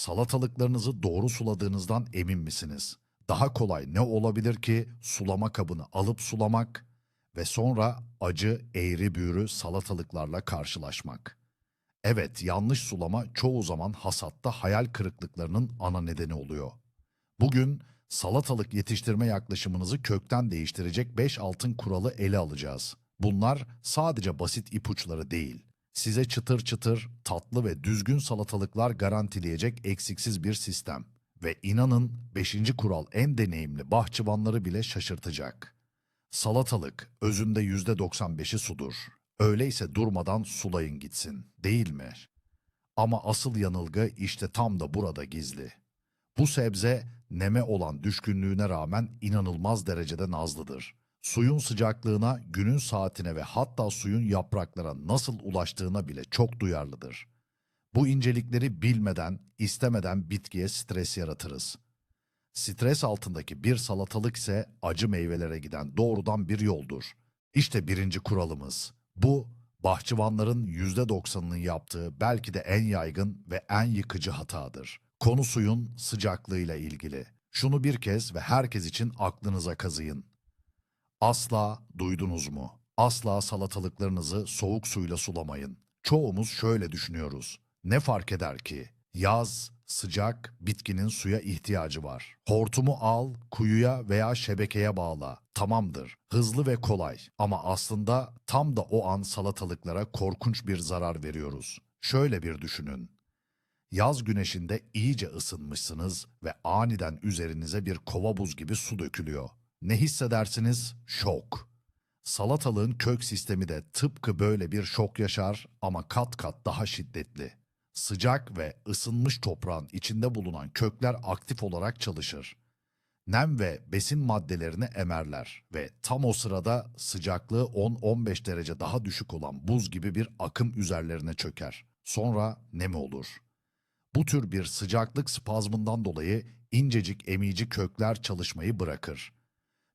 Salatalıklarınızı doğru suladığınızdan emin misiniz? Daha kolay ne olabilir ki sulama kabını alıp sulamak ve sonra acı, eğri büğrü salatalıklarla karşılaşmak. Evet, yanlış sulama çoğu zaman hasatta hayal kırıklıklarının ana nedeni oluyor. Bugün salatalık yetiştirme yaklaşımınızı kökten değiştirecek 5 altın kuralı ele alacağız. Bunlar sadece basit ipuçları değil. Size çıtır çıtır, tatlı ve düzgün salatalıklar garantileyecek eksiksiz bir sistem. Ve inanın 5. kural en deneyimli bahçıvanları bile şaşırtacak. Salatalık özünde %95'i sudur. Öyleyse durmadan sulayın gitsin, değil mi? Ama asıl yanılgı işte tam da burada gizli. Bu sebze neme olan düşkünlüğüne rağmen inanılmaz derecede nazlıdır. Suyun sıcaklığına, günün saatine ve hatta suyun yapraklara nasıl ulaştığına bile çok duyarlıdır. Bu incelikleri bilmeden, istemeden bitkiye stres yaratırız. Stres altındaki bir salatalık ise acı meyvelere giden doğrudan bir yoldur. İşte birinci kuralımız. Bu, bahçıvanların %90'ının yaptığı belki de en yaygın ve en yıkıcı hatadır. Konu suyun sıcaklığıyla ilgili. Şunu bir kez ve herkes için aklınıza kazıyın. Asla duydunuz mu? Asla salatalıklarınızı soğuk suyla sulamayın. Çoğumuz şöyle düşünüyoruz. Ne fark eder ki? Yaz, sıcak, bitkinin suya ihtiyacı var. Hortumu al, kuyuya veya şebekeye bağla. Tamamdır. Hızlı ve kolay. Ama aslında tam da o an salatalıklara korkunç bir zarar veriyoruz. Şöyle bir düşünün. Yaz güneşinde iyice ısınmışsınız ve aniden üzerinize bir kova buz gibi su dökülüyor. Ne hissedersiniz? Şok. Salatalığın kök sistemi de tıpkı böyle bir şok yaşar ama kat kat daha şiddetli. Sıcak ve ısınmış toprağın içinde bulunan kökler aktif olarak çalışır. Nem ve besin maddelerini emerler ve tam o sırada sıcaklığı 10-15 derece daha düşük olan buz gibi bir akım üzerlerine çöker. Sonra nem olur. Bu tür bir sıcaklık spazmından dolayı incecik emici kökler çalışmayı bırakır.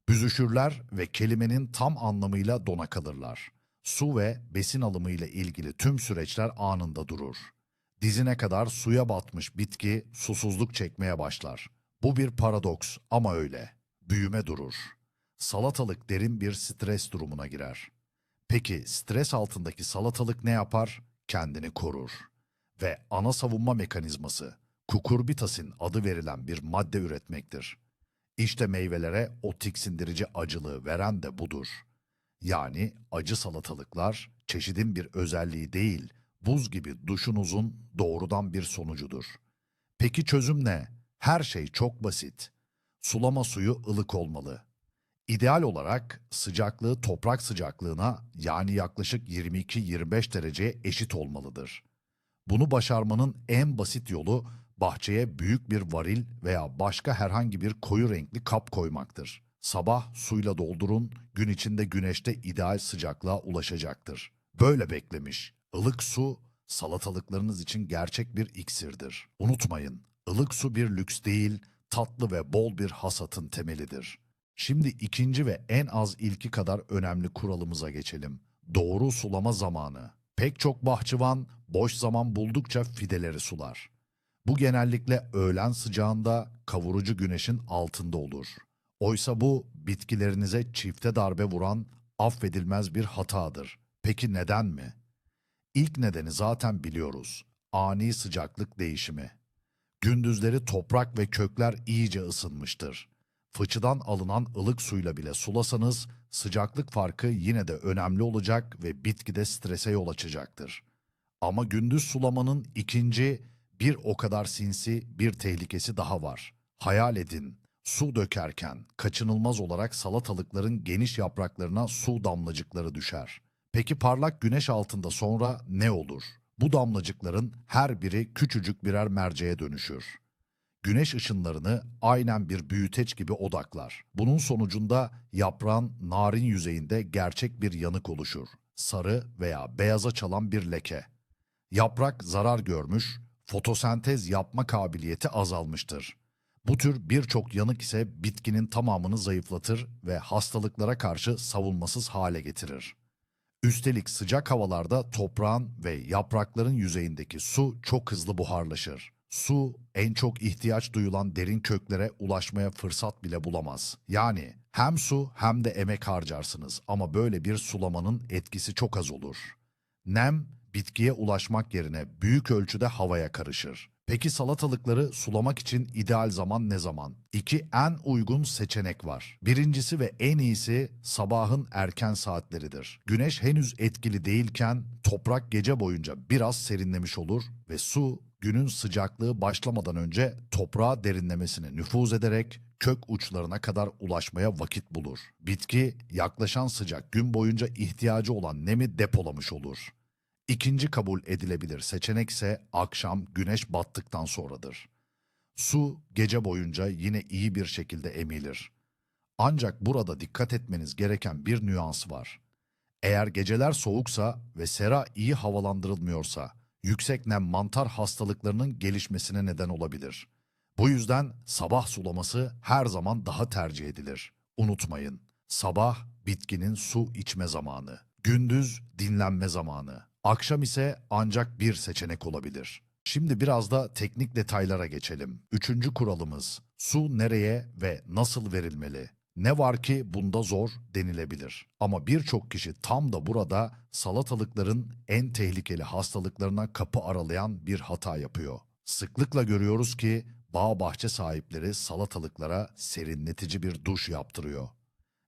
Büzüşürler ve kelimenin tam anlamıyla dona kalırlar. Su ve besin alımı ile ilgili tüm süreçler anında durur. Dizine kadar suya batmış bitki susuzluk çekmeye başlar. Bu bir paradoks ama öyle. Büyüme durur. Salatalık derin bir stres durumuna girer. Peki stres altındaki salatalık ne yapar? Kendini korur. Ve ana savunma mekanizması kukurbitasin adı verilen bir madde üretmektir. İşte meyvelere o tiksindirici acılığı veren de budur. Yani acı salatalıklar çeşidin bir özelliği değil, buz gibi duşunuzun doğrudan bir sonucudur. Peki çözüm ne? Her şey çok basit. Sulama suyu ılık olmalı. İdeal olarak sıcaklığı toprak sıcaklığına yani yaklaşık 22-25 dereceye eşit olmalıdır. Bunu başarmanın en basit yolu bahçeye büyük bir varil veya başka herhangi bir koyu renkli kap koymaktır. Sabah suyla doldurun, gün içinde güneşte ideal sıcaklığa ulaşacaktır. Böyle beklemiş. Ilık su salatalıklarınız için gerçek bir iksirdir. Unutmayın, ılık su bir lüks değil, tatlı ve bol bir hasatın temelidir. Şimdi ikinci ve en az ilki kadar önemli kuralımıza geçelim. Doğru sulama zamanı. Pek çok bahçıvan boş zaman buldukça fideleri sular. Bu genellikle öğlen sıcağında kavurucu güneşin altında olur. Oysa bu bitkilerinize çifte darbe vuran affedilmez bir hatadır. Peki neden mi? İlk nedeni zaten biliyoruz. Ani sıcaklık değişimi. Gündüzleri toprak ve kökler iyice ısınmıştır. Fıçıdan alınan ılık suyla bile sulasanız sıcaklık farkı yine de önemli olacak ve bitkide strese yol açacaktır. Ama gündüz sulamanın ikinci bir o kadar sinsi bir tehlikesi daha var. Hayal edin, su dökerken kaçınılmaz olarak salatalıkların geniş yapraklarına su damlacıkları düşer. Peki parlak güneş altında sonra ne olur? Bu damlacıkların her biri küçücük birer merceğe dönüşür. Güneş ışınlarını aynen bir büyüteç gibi odaklar. Bunun sonucunda yaprağın narin yüzeyinde gerçek bir yanık oluşur. Sarı veya beyaza çalan bir leke. Yaprak zarar görmüş, fotosentez yapma kabiliyeti azalmıştır. Bu tür birçok yanık ise bitkinin tamamını zayıflatır ve hastalıklara karşı savunmasız hale getirir. Üstelik sıcak havalarda toprağın ve yaprakların yüzeyindeki su çok hızlı buharlaşır. Su en çok ihtiyaç duyulan derin köklere ulaşmaya fırsat bile bulamaz. Yani hem su hem de emek harcarsınız ama böyle bir sulamanın etkisi çok az olur. Nem bitkiye ulaşmak yerine büyük ölçüde havaya karışır. Peki salatalıkları sulamak için ideal zaman ne zaman? İki en uygun seçenek var. Birincisi ve en iyisi sabahın erken saatleridir. Güneş henüz etkili değilken toprak gece boyunca biraz serinlemiş olur ve su günün sıcaklığı başlamadan önce toprağa derinlemesine nüfuz ederek kök uçlarına kadar ulaşmaya vakit bulur. Bitki yaklaşan sıcak gün boyunca ihtiyacı olan nemi depolamış olur. İkinci kabul edilebilir seçenek ise akşam güneş battıktan sonradır. Su gece boyunca yine iyi bir şekilde emilir. Ancak burada dikkat etmeniz gereken bir nüans var. Eğer geceler soğuksa ve sera iyi havalandırılmıyorsa, yüksek nem mantar hastalıklarının gelişmesine neden olabilir. Bu yüzden sabah sulaması her zaman daha tercih edilir. Unutmayın, sabah bitkinin su içme zamanı, gündüz dinlenme zamanı, akşam ise ancak bir seçenek olabilir. Şimdi biraz da teknik detaylara geçelim. Üçüncü kuralımız, su nereye ve nasıl verilmeli? Ne var ki bunda zor denilebilir. Ama birçok kişi tam da burada salatalıkların en tehlikeli hastalıklarına kapı aralayan bir hata yapıyor. Sıklıkla görüyoruz ki bağ bahçe sahipleri salatalıklara serinletici bir duş yaptırıyor.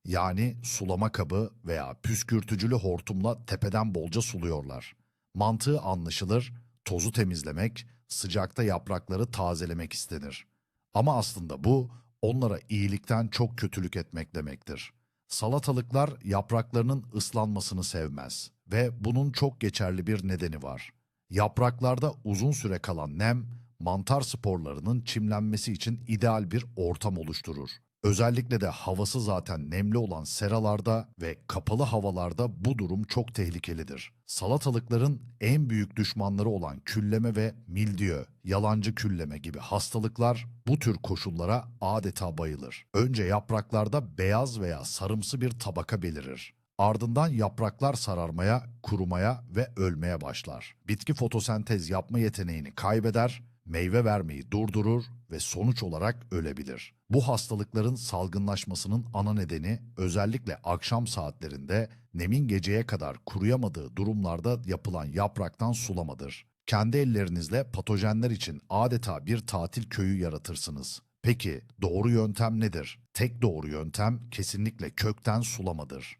Yani sulama kabı veya püskürtücülü hortumla tepeden bolca suluyorlar. Mantığı anlaşılır, tozu temizlemek, sıcakta yaprakları tazelemek istenir. Ama aslında bu onlara iyilikten çok kötülük etmek demektir. Salatalıklar yapraklarının ıslanmasını sevmez ve bunun çok geçerli bir nedeni var. Yapraklarda uzun süre kalan nem, mantar sporlarının çimlenmesi için ideal bir ortam oluşturur. Özellikle de havası zaten nemli olan seralarda ve kapalı havalarda bu durum çok tehlikelidir. Salatalıkların en büyük düşmanları olan külleme ve mildiyo, yalancı külleme gibi hastalıklar bu tür koşullara adeta bayılır. Önce yapraklarda beyaz veya sarımsı bir tabaka belirir. Ardından yapraklar sararmaya, kurumaya ve ölmeye başlar. Bitki fotosentez yapma yeteneğini kaybeder, meyve vermeyi durdurur ve sonuç olarak ölebilir. Bu hastalıkların salgınlaşmasının ana nedeni özellikle akşam saatlerinde nemin geceye kadar kuruyamadığı durumlarda yapılan yapraktan sulamadır. Kendi ellerinizle patojenler için adeta bir tatil köyü yaratırsınız. Peki doğru yöntem nedir? Tek doğru yöntem kesinlikle kökten sulamadır.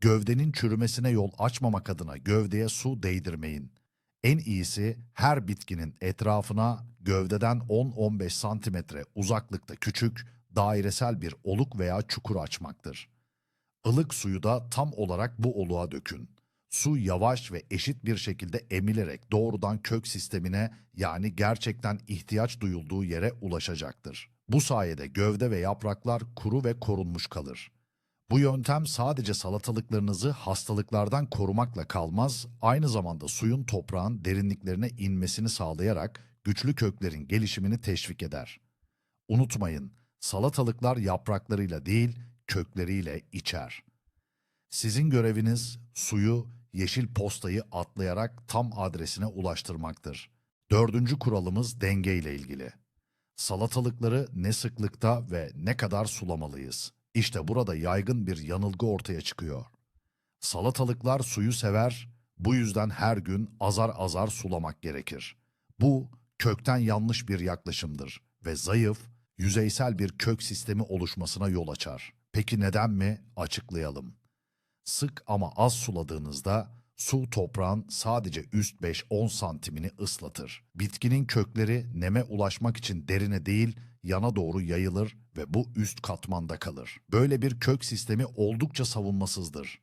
Gövdenin çürümesine yol açmamak adına gövdeye su değdirmeyin. En iyisi her bitkinin etrafına gövdeden 10-15 santimetre uzaklıkta küçük, dairesel bir oluk veya çukur açmaktır. Ilık suyu da tam olarak bu oluğa dökün. Su yavaş ve eşit bir şekilde emilerek doğrudan kök sistemine yani gerçekten ihtiyaç duyulduğu yere ulaşacaktır. Bu sayede gövde ve yapraklar kuru ve korunmuş kalır. Bu yöntem sadece salatalıklarınızı hastalıklardan korumakla kalmaz, aynı zamanda suyun toprağın derinliklerine inmesini sağlayarak güçlü köklerin gelişimini teşvik eder. Unutmayın, salatalıklar yapraklarıyla değil, kökleriyle içer. Sizin göreviniz suyu, yeşil postayı atlayarak tam adresine ulaştırmaktır. Dördüncü kuralımız denge ile ilgili. Salatalıkları ne sıklıkta ve ne kadar sulamalıyız? İşte burada yaygın bir yanılgı ortaya çıkıyor. Salatalıklar suyu sever, bu yüzden her gün azar azar sulamak gerekir. Bu kökten yanlış bir yaklaşımdır ve zayıf, yüzeysel bir kök sistemi oluşmasına yol açar. Peki neden mi? Açıklayalım. Sık ama az suladığınızda su toprağın sadece üst 5-10 santimini ıslatır. Bitkinin kökleri neme ulaşmak için derine değil yana doğru yayılır ve bu üst katmanda kalır. Böyle bir kök sistemi oldukça savunmasızdır.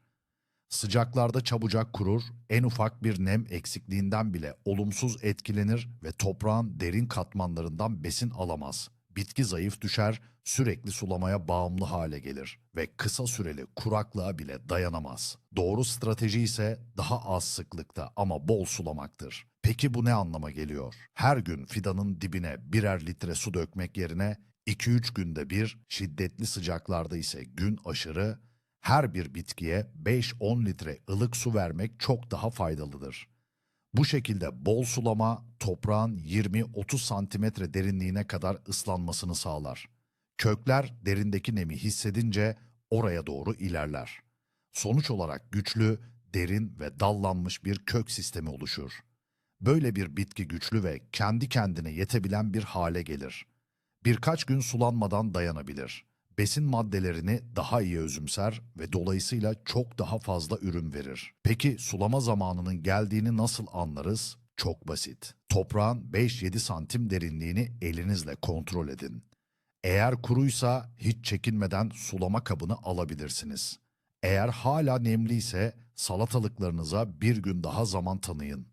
Sıcaklarda çabucak kurur, en ufak bir nem eksikliğinden bile olumsuz etkilenir ve toprağın derin katmanlarından besin alamaz. Bitki zayıf düşer, sürekli sulamaya bağımlı hale gelir ve kısa süreli kuraklığa bile dayanamaz. Doğru strateji ise daha az sıklıkta ama bol sulamaktır. Peki bu ne anlama geliyor? Her gün fidanın dibine birer litre su dökmek yerine 2-3 günde bir, şiddetli sıcaklarda ise gün aşırı, her bir bitkiye 5-10 litre ılık su vermek çok daha faydalıdır. Bu şekilde bol sulama toprağın 20-30 santimetre derinliğine kadar ıslanmasını sağlar. Kökler derindeki nemi hissedince oraya doğru ilerler. Sonuç olarak güçlü, derin ve dallanmış bir kök sistemi oluşur. Böyle bir bitki güçlü ve kendi kendine yetebilen bir hale gelir. Birkaç gün sulanmadan dayanabilir. Besin maddelerini daha iyi özümser ve dolayısıyla çok daha fazla ürün verir. Peki sulama zamanının geldiğini nasıl anlarız? Çok basit. Toprağın 5-7 santim derinliğini elinizle kontrol edin. Eğer kuruysa hiç çekinmeden sulama kabını alabilirsiniz. Eğer hala nemliyse salatalıklarınıza bir gün daha zaman tanıyın.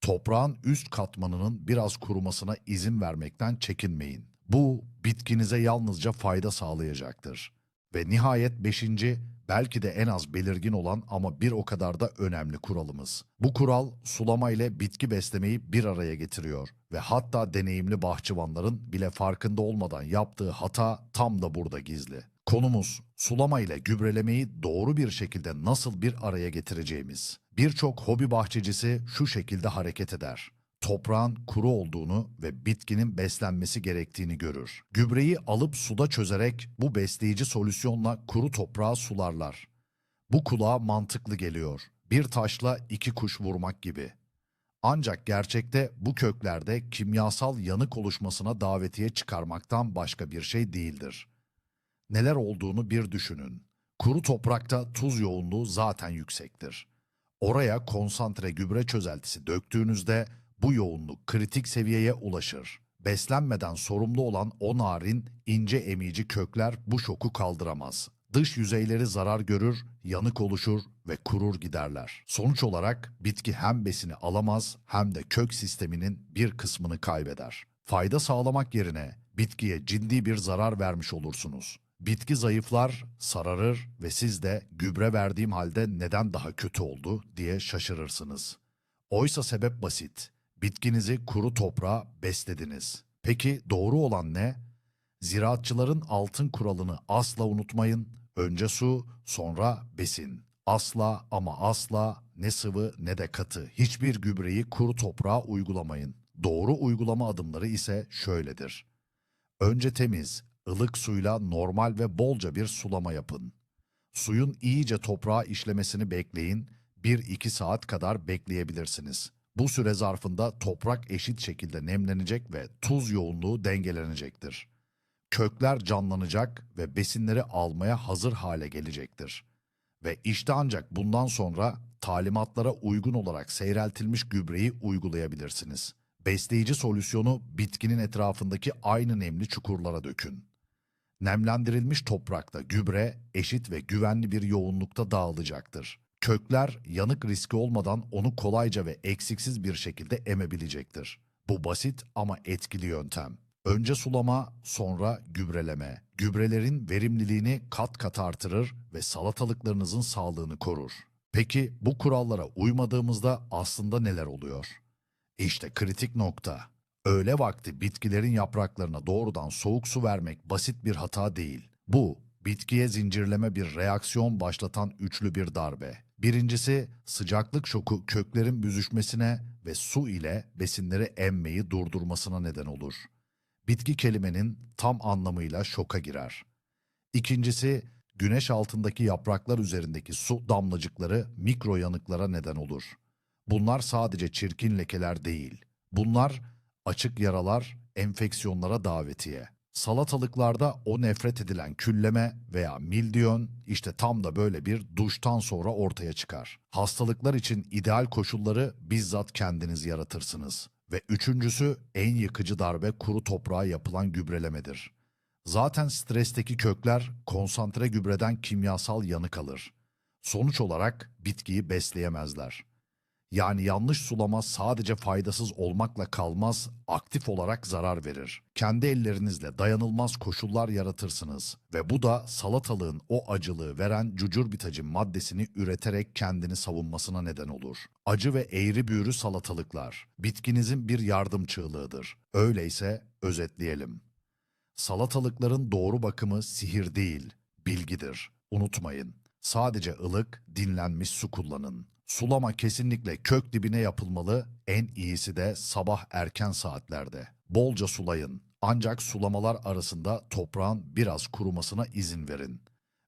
Toprağın üst katmanının biraz kurumasına izin vermekten çekinmeyin. Bu bitkinize yalnızca fayda sağlayacaktır. Ve nihayet beşinci, belki de en az belirgin olan ama bir o kadar da önemli kuralımız. Bu kural sulama ile bitki beslemeyi bir araya getiriyor ve hatta deneyimli bahçıvanların bile farkında olmadan yaptığı hata tam da burada gizli. Konumuz sulama ile gübrelemeyi doğru bir şekilde nasıl bir araya getireceğimiz. Birçok hobi bahçecisi şu şekilde hareket eder toprağın kuru olduğunu ve bitkinin beslenmesi gerektiğini görür. Gübreyi alıp suda çözerek bu besleyici solüsyonla kuru toprağı sularlar. Bu kulağa mantıklı geliyor. Bir taşla iki kuş vurmak gibi. Ancak gerçekte bu köklerde kimyasal yanık oluşmasına davetiye çıkarmaktan başka bir şey değildir. Neler olduğunu bir düşünün. Kuru toprakta tuz yoğunluğu zaten yüksektir. Oraya konsantre gübre çözeltisi döktüğünüzde bu yoğunluk kritik seviyeye ulaşır. Beslenmeden sorumlu olan o narin, ince emici kökler bu şoku kaldıramaz. Dış yüzeyleri zarar görür, yanık oluşur ve kurur giderler. Sonuç olarak bitki hem besini alamaz hem de kök sisteminin bir kısmını kaybeder. Fayda sağlamak yerine bitkiye ciddi bir zarar vermiş olursunuz. Bitki zayıflar, sararır ve siz de gübre verdiğim halde neden daha kötü oldu diye şaşırırsınız. Oysa sebep basit. Bitkinizi kuru toprağa beslediniz. Peki doğru olan ne? Ziraatçıların altın kuralını asla unutmayın. Önce su, sonra besin. Asla ama asla ne sıvı ne de katı hiçbir gübreyi kuru toprağa uygulamayın. Doğru uygulama adımları ise şöyledir. Önce temiz, ılık suyla normal ve bolca bir sulama yapın. Suyun iyice toprağa işlemesini bekleyin, 1-2 saat kadar bekleyebilirsiniz. Bu süre zarfında toprak eşit şekilde nemlenecek ve tuz yoğunluğu dengelenecektir. Kökler canlanacak ve besinleri almaya hazır hale gelecektir. Ve işte ancak bundan sonra talimatlara uygun olarak seyreltilmiş gübreyi uygulayabilirsiniz. Besleyici solüsyonu bitkinin etrafındaki aynı nemli çukurlara dökün. Nemlendirilmiş toprakta gübre eşit ve güvenli bir yoğunlukta dağılacaktır. Kökler yanık riski olmadan onu kolayca ve eksiksiz bir şekilde emebilecektir. Bu basit ama etkili yöntem. Önce sulama, sonra gübreleme. Gübrelerin verimliliğini kat kat artırır ve salatalıklarınızın sağlığını korur. Peki bu kurallara uymadığımızda aslında neler oluyor? İşte kritik nokta. Öğle vakti bitkilerin yapraklarına doğrudan soğuk su vermek basit bir hata değil. Bu, bitkiye zincirleme bir reaksiyon başlatan üçlü bir darbe. Birincisi sıcaklık şoku köklerin büzüşmesine ve su ile besinleri emmeyi durdurmasına neden olur. Bitki kelimenin tam anlamıyla şoka girer. İkincisi güneş altındaki yapraklar üzerindeki su damlacıkları mikro yanıklara neden olur. Bunlar sadece çirkin lekeler değil. Bunlar açık yaralar, enfeksiyonlara davetiye. Salatalıklarda o nefret edilen külleme veya mildiyon işte tam da böyle bir duştan sonra ortaya çıkar. Hastalıklar için ideal koşulları bizzat kendiniz yaratırsınız. Ve üçüncüsü en yıkıcı darbe kuru toprağa yapılan gübrelemedir. Zaten stresteki kökler konsantre gübreden kimyasal yanık alır. Sonuç olarak bitkiyi besleyemezler. Yani yanlış sulama sadece faydasız olmakla kalmaz, aktif olarak zarar verir. Kendi ellerinizle dayanılmaz koşullar yaratırsınız ve bu da salatalığın o acılığı veren cucurbitacin maddesini üreterek kendini savunmasına neden olur. Acı ve eğri büğrü salatalıklar bitkinizin bir yardım çığlığıdır. Öyleyse özetleyelim. Salatalıkların doğru bakımı sihir değil, bilgidir. Unutmayın. Sadece ılık, dinlenmiş su kullanın. Sulama kesinlikle kök dibine yapılmalı, en iyisi de sabah erken saatlerde. Bolca sulayın. Ancak sulamalar arasında toprağın biraz kurumasına izin verin.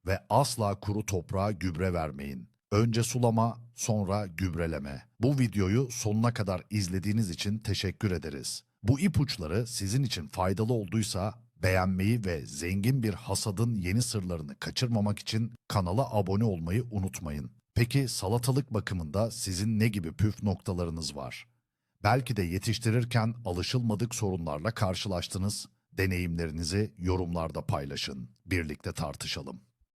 Ve asla kuru toprağa gübre vermeyin. Önce sulama, sonra gübreleme. Bu videoyu sonuna kadar izlediğiniz için teşekkür ederiz. Bu ipuçları sizin için faydalı olduysa beğenmeyi ve zengin bir hasadın yeni sırlarını kaçırmamak için kanala abone olmayı unutmayın. Peki salatalık bakımında sizin ne gibi püf noktalarınız var? Belki de yetiştirirken alışılmadık sorunlarla karşılaştınız. Deneyimlerinizi yorumlarda paylaşın. Birlikte tartışalım.